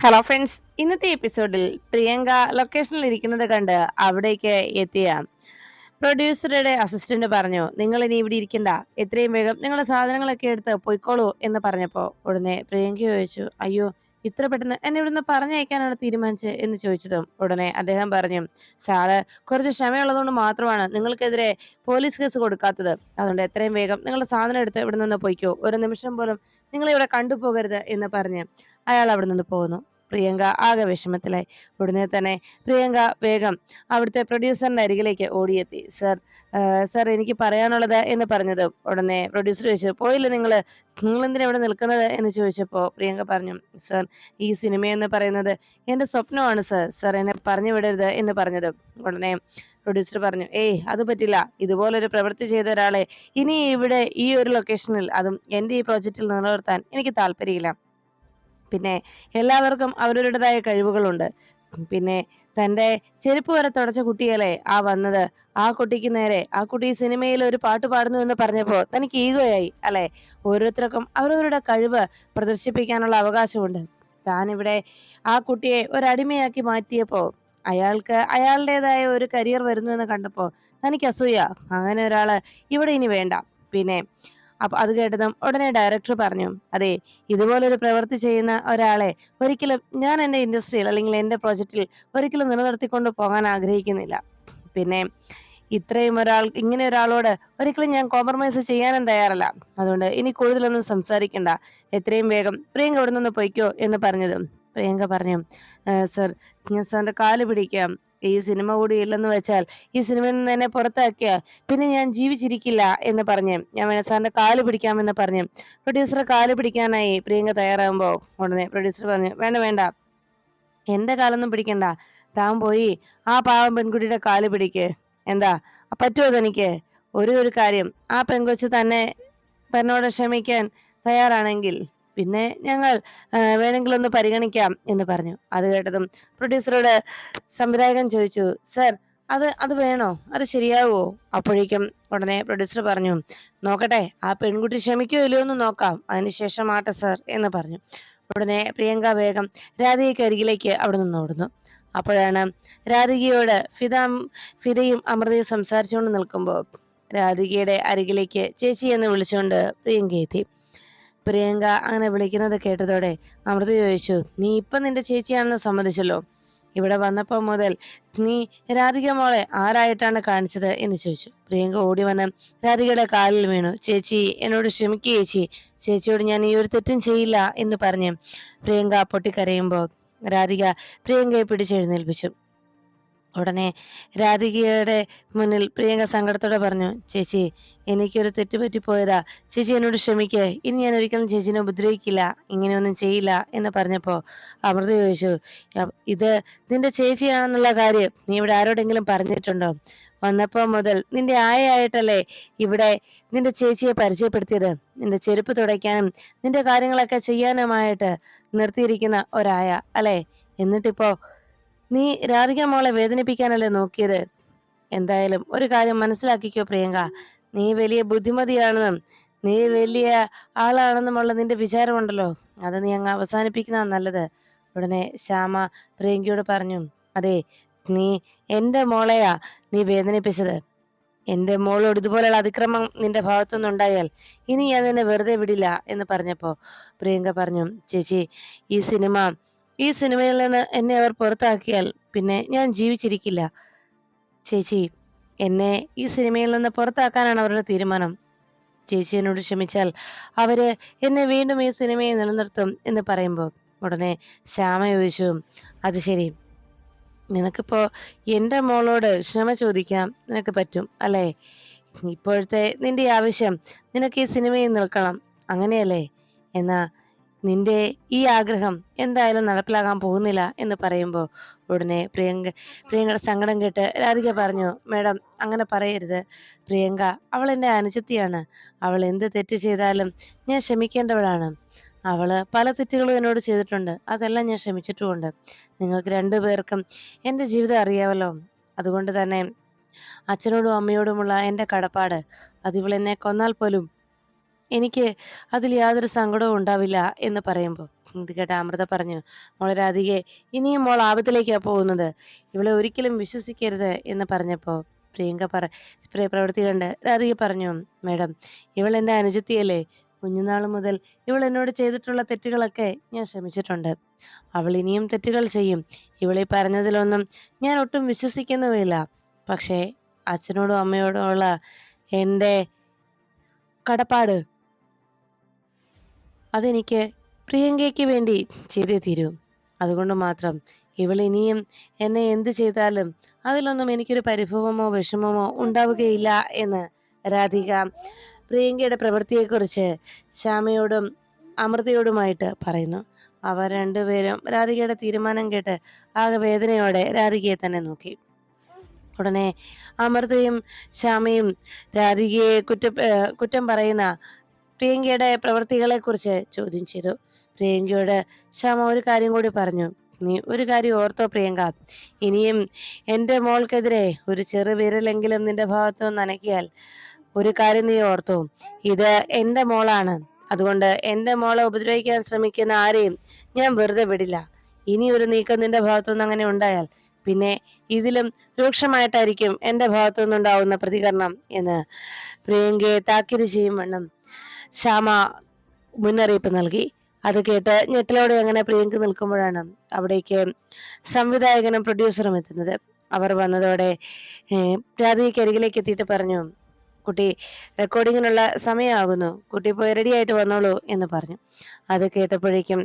Hello friends ഇന്നത്തെ എപ്പിസോഡിൽ പ്രിയങ്ക ലൊക്കേഷനിൽ ഇരിക്കുന്നത് കണ്ട് അവിടേക്ക് എത്തിയ പ്രൊഡ്യൂസറുടെ അസിസ്റ്റന്റ് പറഞ്ഞു നിങ്ങൾ ഇനി ഇവിടെ ഇരിക്കണ്ട. എത്രയും വേഗം നിങ്ങളുടെ സാധനങ്ങളൊക്കെ എടുത്ത് പൊയ്ക്കോളൂ എന്ന് പറഞ്ഞപ്പോൾ ഉടനെ പ്രിയങ്ക ചോദിച്ചു അയ്യോ ഇത്ര പെട്ടെന്ന് എന്നെ ഇവിടുന്ന് പറഞ്ഞയക്കാനാണ് തീരുമാനിച്ചത് എന്ന് ചോദിച്ചതും ഉടനെ അദ്ദേഹം പറഞ്ഞു സാറ് കുറച്ച് ക്ഷമയുള്ളതുകൊണ്ട് മാത്രമാണ് നിങ്ങൾക്കെതിരെ പോലീസ് കേസ് കൊടുക്കാത്തത്. അതുകൊണ്ട് എത്രയും വേഗം നിങ്ങളുടെ സാധനം എടുത്ത് ഇവിടെ നിന്ന് പൊയ്ക്കോ. ഒരു നിമിഷം പോലും നിങ്ങളിവിടെ കണ്ടുപോകരുത് എന്ന് പറഞ്ഞ്. അയാൾ അവിടെ നിന്ന് പോകുന്നു. പ്രിയങ്ക ആകെ വിഷമത്തിലായി. ഉടനെ തന്നെ പ്രിയങ്ക വേഗം അവിടുത്തെ പ്രൊഡ്യൂസറിന്റെ അരികിലേക്ക് ഓടിയെത്തി. സർ സർ എനിക്ക് പറയാനുള്ളത് എന്ന് പറഞ്ഞത് ഉടനെ പ്രൊഡ്യൂസർ ചോദിച്ചു പോയില്ല നിങ്ങൾ നിങ്ങൾ എന്തിനാ ഇവിടെ നിൽക്കുന്നത്? എന്ന് ചോദിച്ചപ്പോൾ പ്രിയങ്ക പറഞ്ഞു സർ ഈ സിനിമ എന്ന് പറയുന്നത് എന്റെ സ്വപ്നമാണ് സർ സർ എന്നെ പറഞ്ഞു വിടരുത് എന്ന് പറഞ്ഞത് ഉടനെ പ്രൊഡ്യൂസർ പറഞ്ഞു ഏയ് അത് പറ്റില്ല. ഇതുപോലൊരു പ്രവൃത്തി ചെയ്ത ഒരാളെ ഇനി ഇവിടെ ഈ ഒരു ലൊക്കേഷനിൽ അതും എന്റെ ഈ പ്രോജക്റ്റിൽ നിലനിർത്താൻ എനിക്ക് താല്പര്യമില്ല. പിന്നെ എല്ലാവർക്കും അവരവരുടേതായ കഴിവുകളുണ്ട്. പിന്നെ തന്റെ ചെരുപ്പ് വരെ തുടച്ച കുട്ടികളെ ആ വന്നത് ആ കുട്ടിക്ക് നേരെ ആ കുട്ടി സിനിമയിൽ ഒരു പാട്ട് പാടുന്നു എന്ന് പറഞ്ഞപ്പോൾ തനിക്ക് ഈഗോയായി അല്ലെ? ഓരോരുത്തർക്കും അവരവരുടെ കഴിവ് പ്രദർശിപ്പിക്കാനുള്ള അവകാശമുണ്ട്. താൻ ഇവിടെ ആ കുട്ടിയെ ഒരടിമയാക്കി മാറ്റിയപ്പോൾ അയാൾക്ക് അയാളുടേതായ ഒരു കരിയർ വരുന്നു എന്ന് കണ്ടപ്പോൾ തനിക്ക് അസൂയ. അങ്ങനെ ഒരാൾ ഇവിടെ ഇനി വേണ്ട. പിന്നെ അപ്പൊ അത് കേട്ടതും ഉടനെ ഡയറക്ടർ പറഞ്ഞു അതെ ഇതുപോലെ ഒരു പ്രവൃത്തി ചെയ്യുന്ന ഒരാളെ ഒരിക്കലും ഞാൻ എന്റെ ഇൻഡസ്ട്രിയിൽ അല്ലെങ്കിൽ എന്റെ പ്രോജക്റ്റിൽ ഒരിക്കലും നിലനിർത്തിക്കൊണ്ട് പോകാൻ ആഗ്രഹിക്കുന്നില്ല. പിന്നെ ഇത്രയും ഒരാൾ ഇങ്ങനെ ഒരാളോട് ഒരിക്കലും ഞാൻ കോംപ്രമൈസ് ചെയ്യാനും തയ്യാറല്ല. അതുകൊണ്ട് ഇനി കൂടുതലൊന്നും സംസാരിക്കണ്ട. എത്രയും വേഗം പ്രിയങ്ക ഇവിടെ നിന്ന് പൊയ്ക്കോ എന്ന് പറഞ്ഞതും പ്രിയങ്ക പറഞ്ഞു സർ ഞാൻ സാറിന്റെ കാൽ പിടിക്കാം. ഈ സിനിമ കൂടി ഇല്ലെന്ന് വെച്ചാൽ ഈ സിനിമയിൽ നിന്ന് എന്നെ പുറത്താക്കിയ. പിന്നെ ഞാൻ ജീവിച്ചിരിക്കില്ല എന്ന് പറഞ്ഞ് ഞാൻ സാറിന്റെ കാൽ പിടിക്കാമെന്ന് പറഞ്ഞു പ്രൊഡ്യൂസറെ കാൽ പിടിക്കാനായി പ്രിയങ്ക തയ്യാറാകുമ്പോ ഉടനെ പ്രൊഡ്യൂസർ പറഞ്ഞു വേണ്ട വേണ്ട. എന്റെ കാലൊന്നും പിടിക്കണ്ട. താൻ പോയി ആ പാവം പെൺകുട്ടിയുടെ കാൽ പിടിക്ക്. എന്താ? പറ്റുമോ തനിക്ക്? ഒരു ഒരു കാര്യം. ആ പെൺകൊച്ച് തന്നെ തന്നോട് ക്ഷമിക്കാൻ തയ്യാറാണെങ്കിൽ പിന്നെ ഞങ്ങൾ ഒന്ന് പരിഗണിക്കാം എന്ന് പറഞ്ഞു. അത് കേട്ടതും പ്രൊഡ്യൂസറോട് സംവിധായകൻ ചോദിച്ചു സർ അത് അത് വേണോ? അത് ശരിയാവോ അപ്പോഴേക്കും ഉടനെ പ്രൊഡ്യൂസർ പറഞ്ഞു നോക്കട്ടെ ആ പെൺകുട്ടി ക്ഷമിക്കോ ഇല്ലയോ എന്ന് നോക്കാം. അതിനുശേഷം ആട്ടെ സർ എന്ന് പറഞ്ഞു. ഉടനെ പ്രിയങ്ക വേഗം രാധികയ്ക്ക് അരികിലേക്ക് അവിടെ നിന്ന് ഓടുന്നു. അപ്പോഴാണ് രാധികയോട് ഫിദ ഫിദയും അമൃതയും സംസാരിച്ചുകൊണ്ട് നിൽക്കുമ്പോൾ രാധികയുടെ അരികിലേക്ക് ചേച്ചി എന്ന് വിളിച്ചുകൊണ്ട് പ്രിയങ്ക എത്തി. പ്രിയങ്ക അങ്ങനെ വിളിക്കുന്നത് കേട്ടതോടെ അമൃത ചോദിച്ചു നീ ഇപ്പം നിന്റെ ചേച്ചിയാണെന്ന് സമ്മതിച്ചല്ലോ? ഇവിടെ വന്നപ്പോൾ മുതൽ നീ രാധിക മോളെ ആരായിട്ടാണ് കാണിച്ചത്? എന്ന് ചോദിച്ചു. പ്രിയങ്ക ഓടി വന്ന് രാധികയുടെ കാലിൽ വീണു. ചേച്ചി എന്നോട് ക്ഷമിക്കുക ചേച്ചി. ചേച്ചിയോട് ഞാൻ ഈ ഒരു തെറ്റും ചെയ്യില്ല എന്ന് പറഞ്ഞു പ്രിയങ്ക പൊട്ടിക്കരയുമ്പോൾ രാധിക പ്രിയങ്കയെ പിടിച്ചെഴുന്നേൽപ്പിച്ചു. ഉടനെ രാധികയുടെ മുന്നിൽ പ്രിയങ്ക സങ്കടത്തോടെ പറഞ്ഞു ചേച്ചി എനിക്കൊരു തെറ്റ് പറ്റിപ്പോയതാ. ചേച്ചി എന്നോട് ക്ഷമിക്കേ. ഇനി ഞാൻ ഒരിക്കലും ചേച്ചിനെ ഉപദ്രവിക്കില്ല. ഇങ്ങനെയൊന്നും ചെയ്യില്ല എന്ന് പറഞ്ഞപ്പോൾ അമൃത ചോദിച്ചു ഇത് നിന്റെ ചേച്ചിയാണെന്നുള്ള കാര്യം നീ ഇവിടെ ആരോടെങ്കിലും പറഞ്ഞിട്ടുണ്ടോ? വന്നപ്പോൾ മുതൽ നിന്റെ ആയയായിട്ടല്ലേ ഇവിടെ നിന്റെ ചേച്ചിയെ പരിചയപ്പെടുത്തിയത്? നിന്റെ ചെരുപ്പ് തുടയ്ക്കാനും നിന്റെ കാര്യങ്ങളൊക്കെ ചെയ്യാനുമായിട്ട് നിർത്തിയിരിക്കുന്ന ഒരായ അല്ലേ? എന്നിട്ടിപ്പോ നീ രാധിക മോളെ വേദനിപ്പിക്കാനല്ലേ നോക്കിയത്? എന്തായാലും ഒരു കാര്യം മനസ്സിലാക്കിക്കോ പ്രിയങ്ക. നീ വലിയ ബുദ്ധിമതിയാണെന്നും നീ വലിയ ആളാണെന്നുമുള്ള നിന്റെ വിചാരമുണ്ടല്ലോ. അത് നീ അങ്ങ് അവസാനിപ്പിക്കുന്നതാണ് നല്ലത്. ഉടനെ ശ്യാമ പ്രിയങ്കയോട് പറഞ്ഞു അതെ നീ എന്റെ മോളെയാ നീ വേദനിപ്പിച്ചത്. എന്റെ മോളോട് ഇതുപോലെയുള്ള അതിക്രമം നിന്റെ ഭാഗത്തുനിന്ന് ഉണ്ടായാൽ ഇനി ഞാൻ നിന്നെ വെറുതെ വിടില്ല എന്ന് പറഞ്ഞപ്പോൾ പ്രിയങ്ക പറഞ്ഞു ചേച്ചി ഈ സിനിമ ഈ സിനിമയിൽ നിന്ന് എന്നെ അവർ പുറത്താക്കിയാൽ പിന്നെ ഞാൻ ജീവിച്ചിരിക്കില്ല. ചേച്ചി എന്നെ ഈ സിനിമയിൽ നിന്ന് പുറത്താക്കാനാണ് അവരുടെ തീരുമാനം. ചേച്ചി എന്നോട് ക്ഷമിച്ചാൽ അവർ എന്നെ വീണ്ടും ഈ സിനിമയെ നിലനിർത്തും എന്ന് പറയുമ്പോൾ ഉടനെ ശ്യാമ ചോദിച്ചു അത് ശരി. നിനക്കിപ്പോ എന്റെ മോളോട് ക്ഷമ ചോദിക്കാം നിനക്ക് പറ്റും അല്ലേ? ഇപ്പോഴത്തെ നിന്റെ ആവശ്യം നിനക്ക് ഈ സിനിമയിൽ നിൽക്കണം. അങ്ങനെയല്ലേ? എന്നാ നിന്റെ ഈ ആഗ്രഹം എന്തായാലും നടപ്പിലാകാൻ പോകുന്നില്ല എന്ന് പറയുമ്പോൾ ഉടനെ പ്രിയങ്ക പ്രിയങ്കയുടെ സങ്കടം കേട്ട് രാധിക പറഞ്ഞു മേഡം അങ്ങനെ പറയരുത്. പ്രിയങ്ക അവൾ എന്റെ അനുജത്തിയാണ്. അവൾ എന്ത് തെറ്റ് ചെയ്താലും ഞാൻ ക്ഷമിക്കേണ്ടവളാണ്. അവൾ പല തെറ്റുകളും എന്നോട് ചെയ്തിട്ടുണ്ട്. അതെല്ലാം ഞാൻ ക്ഷമിച്ചിട്ടുമുണ്ട്. നിങ്ങൾക്ക് രണ്ടുപേർക്കും എന്റെ ജീവിതം അറിയാമല്ലോ. അതുകൊണ്ട് തന്നെ അച്ഛനോടും അമ്മയോടുമുള്ള എന്റെ കടപ്പാട്. അതിവളെന്നെ കൊന്നാൽ പോലും എനിക്ക് അതിൽ യാതൊരു സങ്കടവും ഉണ്ടാവില്ല എന്ന് പറയുമ്പോൾ ഇത് കേട്ട അമൃത പറഞ്ഞു മോളെ രാധികെ ഇനിയും മോൾ ആപത്തിലേക്കാണ് പോകുന്നത്. ഇവളെ ഒരിക്കലും വിശ്വസിക്കരുത് എന്ന് പറഞ്ഞപ്പോൾ പ്രിയങ്ക പറ പ്രവൃത്തി കണ്ട് രാധിക പറഞ്ഞു മേഡം ഇവൾ എന്റെ അനുജത്തിയല്ലേ? കുഞ്ഞുനാൾ മുതൽ ഇവൾ എന്നോട് ചെയ്തിട്ടുള്ള തെറ്റുകളൊക്കെ ഞാൻ ക്ഷമിച്ചിട്ടുണ്ട് അവൾ ഇനിയും തെറ്റുകൾ ചെയ്യും. ഇവളീ പറഞ്ഞതിലൊന്നും ഞാൻ ഒട്ടും വിശ്വസിക്കുന്നുമില്ല. പക്ഷേ അച്ഛനോടും അമ്മയോടും ഉള്ള എന്റെ കടപ്പാട് അതെനിക്ക് പ്രിയങ്കയ്ക്ക് വേണ്ടി ചെയ്തേ തീരൂ. അതുകൊണ്ട് മാത്രം ഇവൾ ഇനിയും എന്നെ എന്ത് ചെയ്താലും അതിലൊന്നും എനിക്കൊരു പരിഭവമോ വിഷമമോ ഉണ്ടാവുകയില്ല എന്ന് രാധിക പ്രിയങ്കയുടെ പ്രവൃത്തിയെക്കുറിച്ച് ശ്യാമയോടും അമൃതയോടുമായിട്ട് പറയുന്നു. അവർ രണ്ടുപേരും രാധികയുടെ തീരുമാനം കേട്ട് ആകെ വേദനയോടെ രാധികയെ തന്നെ നോക്കി. ഉടനെ അമൃതയും ശ്യാമയും രാധികയെ കുറ്റ കുറ്റം പറയുന്ന പ്രിയങ്കയുടെ പ്രവൃത്തികളെ കുറിച്ച് ചോദ്യം ചെയ്തു. പ്രിയങ്കയോട് ശ്യാമ ഒരു കാര്യം കൂടി പറഞ്ഞു. നീ ഒരു കാര്യം ഓർത്തോ പ്രിയങ്ക. ഇനിയും എന്റെ മോൾക്കെതിരെ ഒരു ചെറു വിരലെങ്കിലും നിന്റെ ഭാഗത്തു നിന്ന് നനയ്ക്കിയാൽ ഒരു കാര്യം നീ ഓർത്തോ. ഇത് എന്റെ മോളാണ്. അതുകൊണ്ട് എന്റെ മോളെ ഉപദ്രവിക്കാൻ ശ്രമിക്കുന്ന ആരെയും ഞാൻ വെറുതെ വിടില്ല. ഇനി ഒരു നീക്കം നിന്റെ ഭാഗത്തുനിന്ന് അങ്ങനെ ഉണ്ടായാൽ പിന്നെ ഇതിലും രൂക്ഷമായിട്ടായിരിക്കും എന്റെ ഭാഗത്തു നിന്നുണ്ടാവുന്ന പ്രതികരണം എന്ന് പ്രിയങ്കയെ താക്കീത് ചെയ്യും വണ്ണം ശ്യാമ മുന്നറിയിപ്പ് നൽകി. അത് കേട്ട് ഞെട്ടലോടെ അങ്ങനെ പ്രിയങ്ക നിൽക്കുമ്പോഴാണ് അവിടേക്ക് സംവിധായകനും പ്രൊഡ്യൂസറും എത്തുന്നത്. അവർ വന്നതോടെ രാധികയ്ക്ക് അരികിലേക്ക് എത്തിയിട്ട് പറഞ്ഞു കുട്ടി റെക്കോർഡിങ്ങിനുള്ള സമയമാകുന്നു. കുട്ടി പോയി റെഡി ആയിട്ട് വന്നോളൂ എന്ന് പറഞ്ഞു. അത് കേട്ടപ്പോഴേക്കും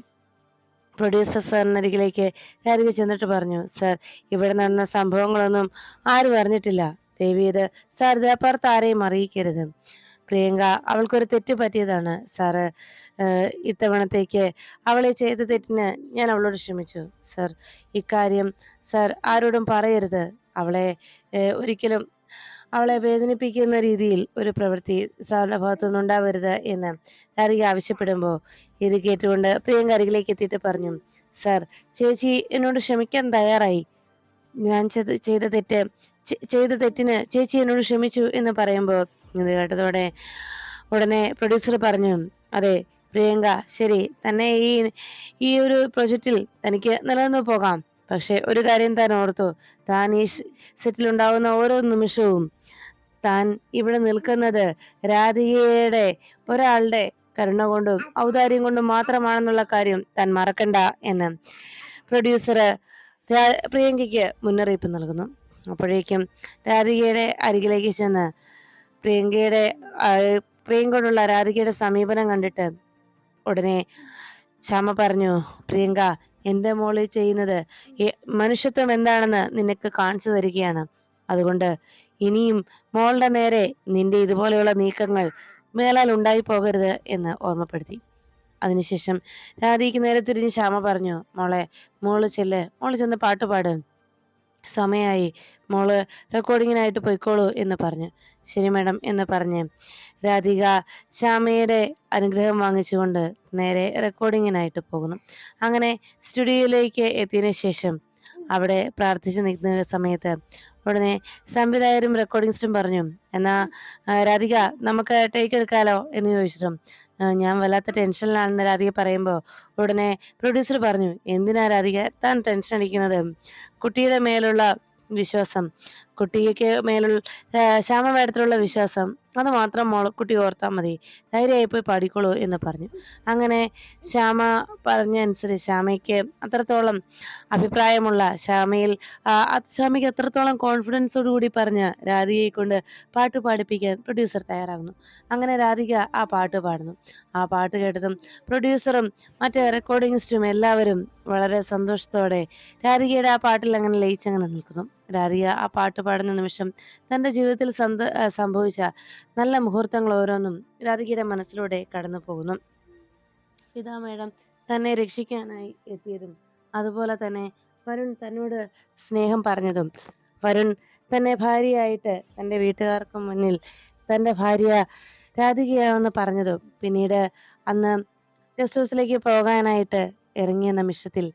പ്രൊഡ്യൂസർ സാറിനരികിലേക്ക് രാധിക ചെന്നിട്ട് പറഞ്ഞു സർ ഇവിടെ നടന്ന സംഭവങ്ങളൊന്നും ആരും അറിഞ്ഞിട്ടില്ല. ദേവി ഇത് സാർ ഇത് അപ്പുറത്ത് ആരെയും അറിയിക്കരുത്. പ്രിയങ്ക അവൾക്കൊരു തെറ്റ് പറ്റിയതാണ്. സാറ് ഇത്തവണത്തേക്ക് അവളെ ചെയ്ത തെറ്റിന് ഞാൻ അവളോട് ക്ഷമിച്ചു. സർ ഇക്കാര്യം സർ ആരോടും പറയരുത്. അവളെ ഒരിക്കലും അവളെ വേദനിപ്പിക്കുന്ന രീതിയിൽ ഒരു പ്രവൃത്തി സാറിന്റെ ഭാഗത്തുനിന്ന് ഉണ്ടാവരുത് എന്ന് രാധിക ആവശ്യപ്പെടുമ്പോൾ ഇത് കേട്ടുകൊണ്ട് പ്രിയങ്ക അരികിലേക്ക് എത്തിയിട്ട് പറഞ്ഞു സർ ചേച്ചി എന്നോട് ക്ഷമിക്കാൻ തയ്യാറായി. ഞാൻ ചെയ്ത തെറ്റ് ചെയ്ത തെറ്റിന് ചേച്ചി എന്നോട് ക്ഷമിച്ചു എന്ന് പറയുമ്പോൾ ഇത് കേട്ടതോടെ ഉടനെ പ്രൊഡ്യൂസർ പറഞ്ഞു അതെ പ്രിയങ്ക ശരി തന്നെ ഈ ഈ ഒരു പ്രൊജക്റ്റിൽ തനിക്ക് നിലനിന്ന് പോകാം. പക്ഷെ ഒരു കാര്യം താൻ ഓർത്തു താൻ ഈ സെറ്റിൽ ഉണ്ടാവുന്ന ഓരോ നിമിഷവും താൻ ഇവിടെ നിൽക്കുന്നത് രാധികയുടെ ഒരാളുടെ കരുണ കൊണ്ടും ഔദാര്യം കൊണ്ടും മാത്രമാണെന്നുള്ള കാര്യം താൻ മറക്കണ്ട എന്ന് പ്രൊഡ്യൂസർ പ്രിയങ്കയ്ക്ക് മുന്നറിയിപ്പ് നൽകുന്നു. അപ്പോഴേക്കും രാധികയുടെ അരികിലേക്ക് ചെന്ന് പ്രിയങ്കയുടെ പ്രിയങ്കയോടുള്ള രാധികയുടെ സമീപനം കണ്ടിട്ട് ഉടനെ ശ്യാമ പറഞ്ഞു പ്രിയങ്ക എന്റെ മോളിൽ ചെയ്യുന്നത് മനുഷ്യത്വം എന്താണെന്ന് നിനക്ക് കാണിച്ചു തരികയാണ്. അതുകൊണ്ട് ഇനിയും മോളുടെ നേരെ നിന്റെ ഇതുപോലെയുള്ള നീക്കങ്ങൾ മേലാൽ ഉണ്ടായി പോകരുത് എന്ന് ഓർമ്മപ്പെടുത്തി. അതിനുശേഷം രാധിക്ക് നേരെ തിരിഞ്ഞ് ശ്യാമ പറഞ്ഞു മോളെ മോൾ ചെല്ല് മോൾ ചെന്ന് പാട്ട് പാട്. സമയമായി മോൾ റെക്കോർഡിങ്ങിനായിട്ട് പോയിക്കോളൂ എന്ന് പറഞ്ഞു. ശരി മാഡം എന്ന് പറഞ്ഞ് രാധിക ശ്യാമയുടെ അനുഗ്രഹം വാങ്ങിച്ചുകൊണ്ട് നേരെ റെക്കോർഡിങ്ങിനായിട്ട് പോകുന്നു. അങ്ങനെ സ്റ്റുഡിയോയിലേക്ക് എത്തിയതിനു ശേഷം അവിടെ പ്രാർത്ഥിച്ചു നിൽക്കുന്ന സമയത്ത് ഉടനെ സംവിധായകരും റെക്കോർഡിങ്സ്റ്റും പറഞ്ഞു എന്നാ രാധിക നമുക്ക് ടേക്ക് എടുക്കാലോ? എന്ന് ചോദിച്ചിട്ടും ഞാൻ വല്ലാത്ത ടെൻഷനിലാണെന്ന് രാധിക പറയുമ്പോൾ ഉടനെ പ്രൊഡ്യൂസർ പറഞ്ഞു എന്തിനാ രാധിക താൻ ടെൻഷൻ അടിക്കുന്നത്? കുട്ടിയുടെ മേലുള്ള വിശ്വാസം കുട്ടിക്ക് മേലുള്ള ശ്യാമ വിശ്വാസം. അത് മാത്രം മോൾ കുട്ടി ഓർത്താൽ മതി. ധൈര്യമായി പോയി പാടിക്കോളൂ എന്ന് പറഞ്ഞു. അങ്ങനെ ശ്യാമ പറഞ്ഞ അനുസരിച്ച് ശ്യാമയ്ക്ക് അത്രത്തോളം അഭിപ്രായമുള്ള ശ്യാമയിൽ ശ്യാമയ്ക്ക് അത്രത്തോളം കോൺഫിഡൻസോട് കൂടി പറഞ്ഞ് രാധികയെ കൊണ്ട് പാട്ട് പാടിപ്പിക്കാൻ പ്രൊഡ്യൂസർ തയ്യാറാകുന്നു. അങ്ങനെ രാധിക ആ പാട്ട് പാടുന്നു. ആ പാട്ട് കേട്ടതും പ്രൊഡ്യൂസറും മറ്റ് റെക്കോർഡിങ്സ്റ്റും എല്ലാവരും വളരെ സന്തോഷത്തോടെ രാധികയുടെ ആ പാട്ടിൽ അങ്ങനെ ലയിച്ചങ്ങനെ നിൽക്കുന്നു. രാധിക ആ പാട്ട് പാടുന്ന നിമിഷം തന്റെ ജീവിതത്തിൽ സന്ത സംഭവിച്ച നല്ല മുഹൂർത്തങ്ങൾ ഓരോന്നും രാധികയുടെ മനസ്സിലൂടെ കടന്നു പോകുന്നു. ഇതാ മേഡം തന്നെ രക്ഷിക്കാനായി എത്തിയതും അതുപോലെ തന്നെ വരുൺ തന്നോട് സ്നേഹം പറഞ്ഞതും. വരുൺ തന്നെ ഭാര്യയായിട്ട് തന്റെ വീട്ടുകാർക്ക് മുന്നിൽ തന്റെ ഭാര്യ രാധികയാണെന്ന് പറഞ്ഞതും. പിന്നീട് അന്ന് ഗസ്റ്റ് ഹൗസിലേക്ക് പോകാനായിട്ട് ഇറങ്ങിയ നിമിഷത്തിൽ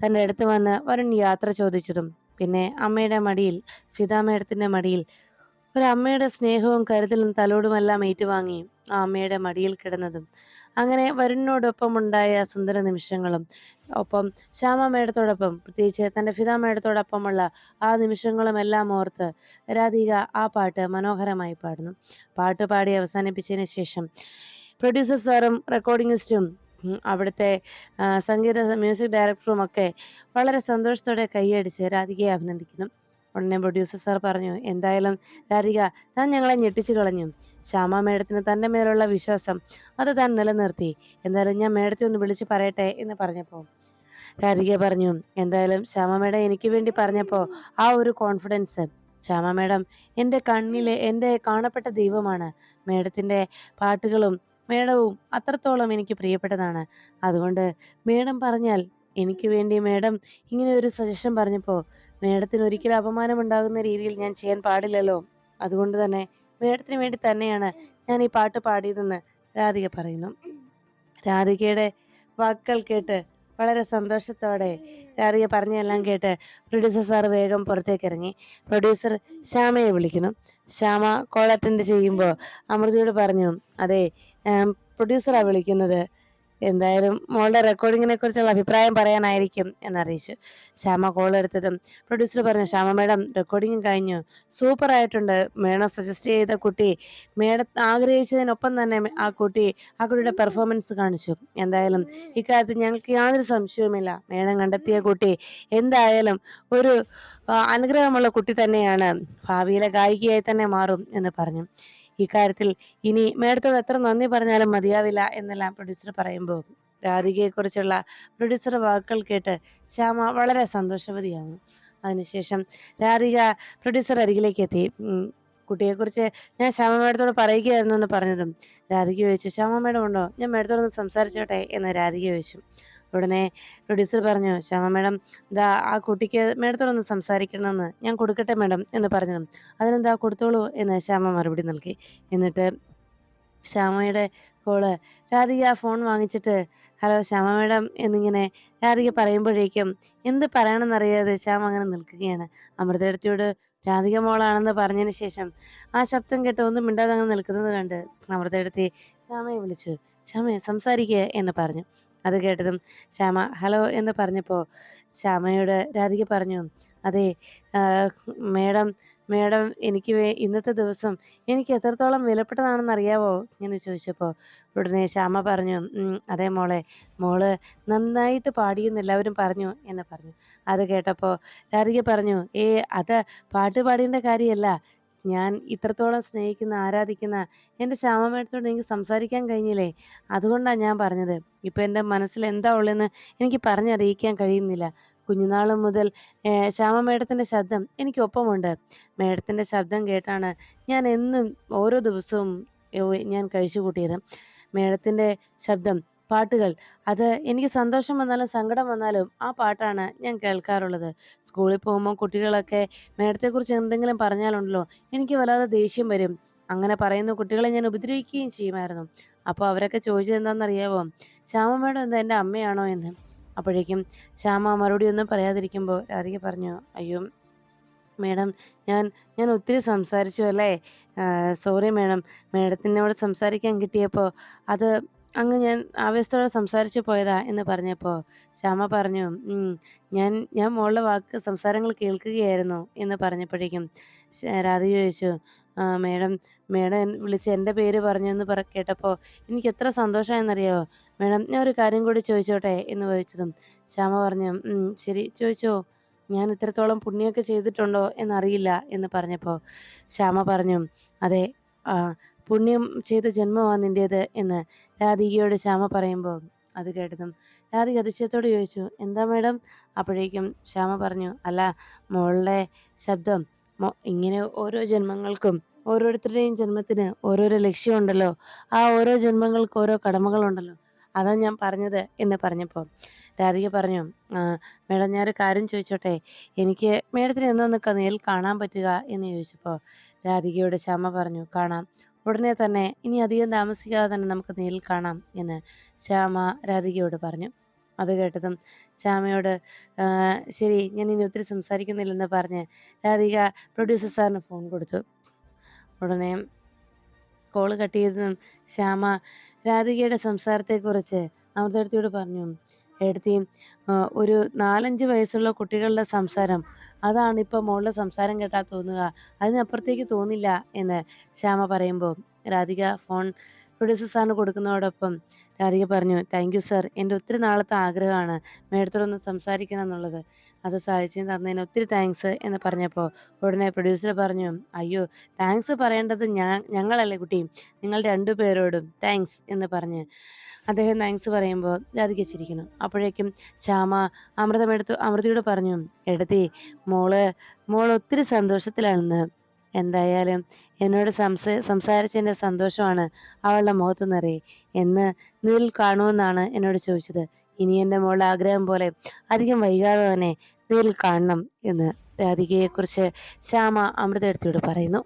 തന്റെ അടുത്ത് വന്ന് വരുൺ യാത്ര ചോദിച്ചതും പിന്നെ അമ്മയുടെ മടിയിൽ ഫിദ മേഡത്തിന്റെ മടിയിൽ ഒരമ്മയുടെ സ്നേഹവും കരുതലും തലോടുമെല്ലാം ഏറ്റുവാങ്ങി ആ അമ്മയുടെ മടിയിൽ കിടന്നതും. അങ്ങനെ വരുണിനോടൊപ്പം ഉണ്ടായ സുന്ദര നിമിഷങ്ങളും ഒപ്പം ശ്യാമ മേഡത്തോടൊപ്പം പ്രത്യേകിച്ച് തന്റെ ഫിദാ മേഡത്തോടൊപ്പമുള്ള ആ നിമിഷങ്ങളും എല്ലാം ഓർത്ത് രാധിക ആ പാട്ട് മനോഹരമായി പാടുന്നു. പാട്ട് പാടി അവസാനിപ്പിച്ചതിന് ശേഷം പ്രൊഡ്യൂസർ സാറും റെക്കോർഡിങ്ങിസ്റ്റും അവിടുത്തെ സംഗീത മ്യൂസിക് ഡയറക്ടറും ഒക്കെ വളരെ സന്തോഷത്തോടെ കൈയടിച്ച് രാധികയെ അഭിനന്ദിക്കുന്നു. ഉടനെ പ്രൊഡ്യൂസർ സാർ പറഞ്ഞു എന്തായാലും രാധിക താൻ ഞങ്ങളെ ഞെട്ടിച്ചു കളഞ്ഞു. ശ്യാമ മേഡത്തിന് തന്റെ മേലുള്ള വിശ്വാസം അത് താൻ നിലനിർത്തി. എന്തായാലും ഞാൻ മേഡത്തെ ഒന്ന് വിളിച്ച് പറയട്ടെ എന്ന് പറഞ്ഞപ്പോൾ രാധിക പറഞ്ഞു എന്തായാലും ശ്യാമ മേഡം എനിക്ക് വേണ്ടി പറഞ്ഞപ്പോൾ ആ ഒരു കോൺഫിഡൻസ് ശ്യാമ മേഡം എന്റെ കണ്ണിലെ എന്റെ കാണപ്പെട്ട ദൈവമാണ്. മേഡത്തിന്റെ പാട്ടുകളും മേഡവും അത്രത്തോളം എനിക്ക് പ്രിയപ്പെട്ടതാണ്. അതുകൊണ്ട് മേഡം പറഞ്ഞാൽ എനിക്ക് വേണ്ടി മേഡം ഇങ്ങനെ ഒരു സജഷൻ പറഞ്ഞപ്പോൾ മേഡത്തിന് ഒരിക്കലും അപമാനമുണ്ടാകുന്ന രീതിയിൽ ഞാൻ ചെയ്യാൻ പാടില്ലല്ലോ. അതുകൊണ്ട് തന്നെ മേഡത്തിന് വേണ്ടി തന്നെയാണ് ഞാൻ ഈ പാട്ട് പാടിയതെന്ന് രാധിക പറയുന്നു. രാധികയുടെ വാക്കുകൾ കേട്ട് വളരെ സന്തോഷത്തോടെ കാറിയ പറഞ്ഞെല്ലാം കേട്ട് പ്രൊഡ്യൂസർ സാർ വേഗം പുറത്തേക്ക് ഇറങ്ങി. പ്രൊഡ്യൂസർ ശ്യാമയെ വിളിക്കുന്നു. ശ്യാമ കോൾ അറ്റൻഡ് ചെയ്യുമ്പോൾ അമൃതയോട് പറഞ്ഞു അതെ പ്രൊഡ്യൂസറാണ് വിളിക്കുന്നത് എന്തായാലും മോളുടെ റെക്കോർഡിങ്ങിനെ കുറിച്ചുള്ള അഭിപ്രായം പറയാനായിരിക്കും എന്നറിയിച്ചു. ശ്യാമ കോൾ എടുത്തതും പ്രൊഡ്യൂസർ പറഞ്ഞു ശ്യാമ മേഡം റെക്കോർഡിങ് കഴിഞ്ഞു. സൂപ്പർ ആയിട്ടുണ്ട്. മേഡം സജസ്റ്റ് ചെയ്ത കുട്ടി മേഡം ആഗ്രഹിച്ചതിനൊപ്പം തന്നെ ആ കുട്ടി ആ കുട്ടിയുടെ പെർഫോമൻസ് കാണിച്ചു. എന്തായാലും ഇക്കാര്യത്തിൽ ഞങ്ങൾക്ക് യാതൊരു സംശയവുമില്ല. മേഡം കണ്ടെത്തിയ കുട്ടി എന്തായാലും ഒരു അനുഗ്രഹമുള്ള കുട്ടി തന്നെയാണ്. ഭാവിയിലെ ഗായികയായി തന്നെ മാറും എന്ന് പറഞ്ഞു. ഇക്കാര്യത്തിൽ ഇനി മേഡത്തോട് എത്ര നന്ദി പറഞ്ഞാലും മതിയാവില്ല എന്നെല്ലാം പ്രൊഡ്യൂസർ പറയുമ്പോൾ രാധികയെക്കുറിച്ചുള്ള പ്രൊഡ്യൂസർ വാക്കുകൾ കേട്ട് ശ്യാമ വളരെ സന്തോഷവതിയാണ്. അതിനുശേഷം രാധിക പ്രൊഡ്യൂസർ അരികിലേക്ക് എത്തി. കുട്ടിയെക്കുറിച്ച് ഞാൻ ശ്യാമ മേഡത്തോട് പറയുകയായിരുന്നു എന്ന് പറഞ്ഞതും രാധിക ചോദിച്ചു ശ്യാമ മേഡം ഉണ്ടോ? ഞാൻ മേഡത്തോടൊന്ന് സംസാരിച്ചോട്ടെ എന്ന് രാധിക ചോദിച്ചു. ഉടനെ പ്രൊഡ്യൂസർ പറഞ്ഞു ശ്യാമ മേഡം ദാ ആ കുട്ടിക്ക് മേഡത്തോടൊന്ന് സംസാരിക്കണമെന്ന് ഞാൻ കൊടുക്കട്ടെ മേഡം എന്ന് പറഞ്ഞു അതിനെന്താ കൊടുത്തോളൂ എന്ന് ശ്യാമ മറുപടി നൽകി. എന്നിട്ട് ശ്യാമയുടെ കോൾ രാധിക ഫോൺ വാങ്ങിച്ചിട്ട് ഹലോ ശ്യാമ മേഡം എന്നിങ്ങനെ രാധിക പറയുമ്പോഴേക്കും എന്ത് പറയണമെന്നറിയാതെ ശ്യാമ അങ്ങനെ നിൽക്കുകയാണ്. അമൃതയെടുത്തിയോട് രാധിക മോളാണെന്ന് പറഞ്ഞതിന് ശേഷം ആ ശബ്ദം കേട്ട് ഒന്നും മിണ്ടാതെ അങ്ങനെ നിൽക്കുന്നത് കണ്ട് അമൃതയെടുത്തി ശ്യാമയെ വിളിച്ചു. ശ്യാമയെ സംസാരിക്കുക എന്ന് പറഞ്ഞു. അത് കേട്ടതും ശ്യാമ ഹലോ എന്ന് പറഞ്ഞപ്പോൾ ശ്യാമയോട് രാധിക പറഞ്ഞു അതെ മേഡം മേഡം എനിക്ക് ഇന്നത്തെ ദിവസം എനിക്ക് എത്രത്തോളം വിലപ്പെട്ടതാണെന്ന് അറിയാവോ എന്ന് ചോദിച്ചപ്പോൾ ഉടനെ ശ്യാമ പറഞ്ഞു "ഉം, അതെ മോളെ മോൾ നന്നായിട്ട് പാടിയെന്ന് എല്ലാവരും പറഞ്ഞു എന്ന് പറഞ്ഞു. അത് കേട്ടപ്പോൾ രാധിക പറഞ്ഞു ഏ അത് പാട്ട് പാടേണ്ട കാര്യമല്ല ഞാൻ ഇത്രത്തോളം സ്നേഹിക്കുന്ന ആരാധിക്കുന്ന എന്റെ ശ്യാമമേടത്തോട് എനിക്ക് സംസാരിക്കാൻ കഴിഞ്ഞില്ലേ? അതുകൊണ്ടാണ് ഞാൻ പറഞ്ഞത്. ഇപ്പം എന്റെ മനസ്സിൽ എന്താ ഉള്ളതെന്ന് എനിക്ക് പറഞ്ഞറിയിക്കാൻ കഴിയുന്നില്ല. കുഞ്ഞുനാൾ മുതൽ ശ്യാമമേടത്തിന്റെ ശബ്ദം എനിക്കൊപ്പമുണ്ട്. മേഡത്തിന്റെ ശബ്ദം കേട്ടാണ് ഞാൻ എന്നും ഓരോ ദിവസവും ഞാൻ കഴിച്ചു കൂട്ടിയത് മേഡത്തിന്റെ ശബ്ദം പാട്ടുകൾ. അത് എനിക്ക് സന്തോഷം വന്നാലും സങ്കടം വന്നാലും ആ പാട്ടാണ് ഞാൻ കേൾക്കാറുള്ളത്. സ്കൂളിൽ പോകുമ്പോൾ കുട്ടികളൊക്കെ മേഡത്തെക്കുറിച്ച് എന്തെങ്കിലും പറഞ്ഞാലുണ്ടല്ലോ എനിക്ക് വല്ലാതെ ദേഷ്യം വരും. അങ്ങനെ പറയുന്ന കുട്ടികളെ ഞാൻ ഉപദ്രവിക്കുകയും ചെയ്യുമായിരുന്നു. അപ്പോൾ അവരൊക്കെ ചോദിച്ചത് എന്താണെന്നറിയാവോ? ശ്യാമ മേഡം എന്താ എന്റെ അമ്മയാണോ എന്ന്. അപ്പോഴേക്കും ശ്യാമ മറുപടി ഒന്നും പറയാതിരിക്കുമ്പോൾ രാധിക പറഞ്ഞു അയ്യോ മേഡം ഞാൻ ഞാൻ ഒത്തിരി സംസാരിച്ചു അല്ലേ? Sorry madam. മേഡത്തിനോട് സംസാരിക്കാൻ കിട്ടിയപ്പോൾ അത് അങ്ങ് ഞാൻ ആവേശത്തോടെ സംസാരിച്ചു പോയതാ എന്ന് പറഞ്ഞപ്പോൾ ശ്യാമ പറഞ്ഞു ഞാൻ ഞാൻ മോളുടെ വാക്ക് സംസാരങ്ങൾ കേൾക്കുകയായിരുന്നു എന്ന് പറഞ്ഞപ്പോഴേക്കും രാധ ചോദിച്ചു മേഡം മേഡം വിളിച്ച് എന്റെ പേര് പറഞ്ഞു എന്ന് പറ കേട്ടപ്പോൾ എനിക്ക് എത്ര സന്തോഷമായെന്നറിയാമോ മേഡം ഞാൻ ഒരു കാര്യം കൂടി ചോദിച്ചോട്ടെ എന്ന് ചോദിച്ചതും ശ്യാമ പറഞ്ഞു ശരി ചോദിച്ചോ ഞാൻ ഇത്രത്തോളം പുണ്യമൊക്കെ ചെയ്തിട്ടുണ്ടോ എന്നറിയില്ല എന്ന് പറഞ്ഞപ്പോൾ ശ്യാമ പറഞ്ഞു അതെ പുണ്യം ചെയ്ത ജന്മമാണ് നിന്റേത് എന്ന് രാധികയോട് ശ്യാമ പറയുമ്പോൾ അത് കേട്ടതും രാധിക അതിശയത്തോട് ചോദിച്ചു എന്താ മേഡം? അപ്പോഴേക്കും ശ്യാമ പറഞ്ഞു അല്ല മോളുടെ ശബ്ദം ഇങ്ങനെ ഓരോ ജന്മങ്ങൾക്കും ഓരോരുത്തരുടെയും ജന്മത്തിന് ഓരോരോ ലക്ഷ്യമുണ്ടല്ലോ. ആ ഓരോ ജന്മങ്ങൾക്ക് ഓരോ കടമകളുണ്ടല്ലോ. അതാ ഞാൻ പറഞ്ഞത് എന്ന് പറഞ്ഞപ്പോൾ രാധിക പറഞ്ഞു മേഡം ഞാനൊരു കാര്യം ചോദിച്ചോട്ടെ? എനിക്ക് മേഡത്തിന് എന്നൊന്ന് നേരിൽ കാണാൻ പറ്റുക? എന്ന് ചോദിച്ചപ്പോൾ രാധികയോട് ശ്യാമ പറഞ്ഞു കാണാം. ഉടനെ തന്നെ ഇനി അധികം താമസിക്കാതെ തന്നെ നമുക്ക് നേരിൽ കാണാം എന്ന് ശ്യാമ രാധികയോട് പറഞ്ഞു. അത് കേട്ടതും ശ്യാമയോട് ശരി ഞാൻ ഇനി ഒത്തിരി സംസാരിക്കുന്നില്ലെന്ന് പറഞ്ഞ് രാധിക പ്രൊഡ്യൂസർ സാറിന് ഫോൺ കൊടുത്തു. ഉടനെ കോൾ കട്ട് ചെയ്തതും ശ്യാമ രാധികയുടെ സംസാരത്തെക്കുറിച്ച് അമൃതേടത്തിയോട് പറഞ്ഞു. എടുത്തി ഒരു നാലഞ്ച് വയസ്സുള്ള കുട്ടികളുടെ സംസാരം. അതാണ് ഇപ്പോൾ മോളുടെ സംസാരം കേട്ടാൽ തോന്നുക. അതിനപ്പുറത്തേക്ക് തോന്നില്ല എന്ന് ശ്യാമ പറയുമ്പോൾ രാധിക ഫോൺ പ്രൊഡ്യൂസർ സാറിന് കൊടുക്കുന്നതോടൊപ്പം രാധിക പറഞ്ഞു താങ്ക് യു സർ എന്റെ ഒത്തിരി നാളത്തെ ആഗ്രഹമാണ് മേഡത്തോടൊന്ന് സംസാരിക്കണം എന്നുള്ളത്. അത് സഹായിച്ചു തന്നതിന് ഒത്തിരി താങ്ക്സ് എന്ന് പറഞ്ഞപ്പോൾ ഉടനെ പ്രൊഡ്യൂസർ പറഞ്ഞു അയ്യോ താങ്ക്സ് പറയേണ്ടത് ഞാൻ ഞങ്ങളല്ലേ കുട്ടി. നിങ്ങൾ രണ്ടുപേരോടും താങ്ക്സ് എന്ന് പറഞ്ഞ് അദ്ദേഹം താങ്ക്സ് പറയുമ്പോൾ രാധിക ചിരിക്കുന്നു അപ്പോഴേക്കും ശ്യാമ അമൃതമെടുത്തു അമൃതയോട് പറഞ്ഞു എടുത്തി മോൾ മോൾ ഒത്തിരി സന്തോഷത്തിലാണെന്ന്. എന്തായാലും എന്നോട് സംസ സംസാരിച്ചതിന്റെ സന്തോഷമാണ് അവളുടെ മുഖത്ത് നിറയെ എന്ന് നീൽ കാണുമെന്നാണ് എന്നോട് ചോദിച്ചത്. ഇനി എന്റെ മോളുടെ ആഗ്രഹം പോലെ അധികം വൈകാതെ തന്നെ നേരിൽ കാണണം എന്ന് രാധികയെക്കുറിച്ച് ശ്യാമ അമൃതയെടുത്തിയോട് പറയുന്നു.